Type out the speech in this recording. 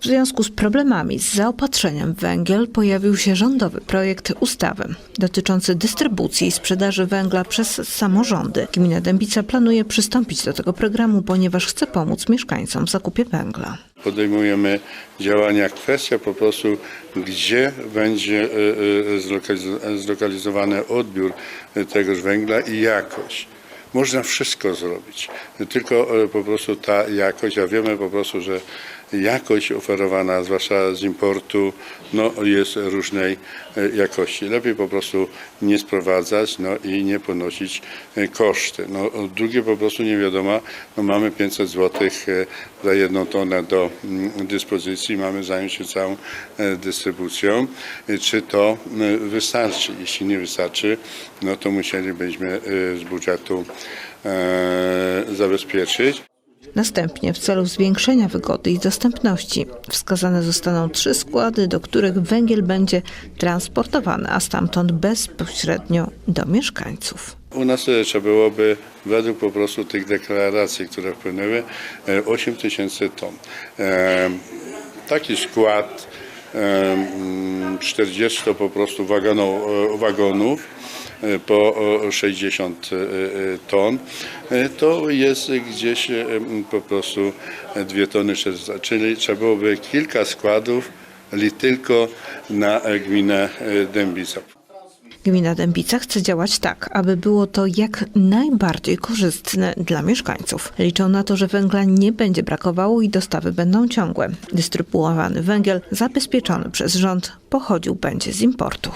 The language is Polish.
W związku z problemami z zaopatrzeniem w węgiel pojawił się rządowy projekt ustawy dotyczący dystrybucji i sprzedaży węgla przez samorządy. Gmina Dębica planuje przystąpić do tego programu, ponieważ chce pomóc mieszkańcom w zakupie węgla. podejmujemy działania. Kwestia po prostu, gdzie będzie e, e, zlokaliz- zlokalizowany odbiór tegoż węgla i jakość. Można wszystko zrobić, tylko e, po prostu ta jakość, a wiemy po prostu, że jakość oferowana, zwłaszcza z importu, no, jest różnej e, jakości. Lepiej po prostu nie sprowadzać no, i nie ponosić e, koszty. No, drugie po prostu nie wiadomo, no, mamy 500 zł za jedną tonę do mm, dyspozycji, mamy zająć się całą e, dystrybucją. E, Czy to e, wystarczy? Jeśli nie wystarczy, no to musielibyśmy e, z budżetu e, zabezpieczyć. Następnie w celu zwiększenia wygody i dostępności wskazane zostaną trzy składy, do których węgiel będzie transportowany, a stamtąd bezpośrednio do mieszkańców. U nas e, trzeba byłoby według po prostu tych deklaracji, które wpłynęły, e, 8 tysięcy ton. E, Taki skład e, 40 po prostu wagonów, e, wagonów e, po o, 60 e, ton, to jest gdzieś po prostu 2 tony 400, czyli trzeba byłoby kilka składów li tylko na gminę Dębica. Gmina Dębica chce działać tak, aby było to jak najbardziej korzystne dla mieszkańców. Liczą na to, że węgla nie będzie brakowało i dostawy będą ciągłe. Dystrybuowany węgiel zabezpieczony przez rząd pochodził będzie z importu.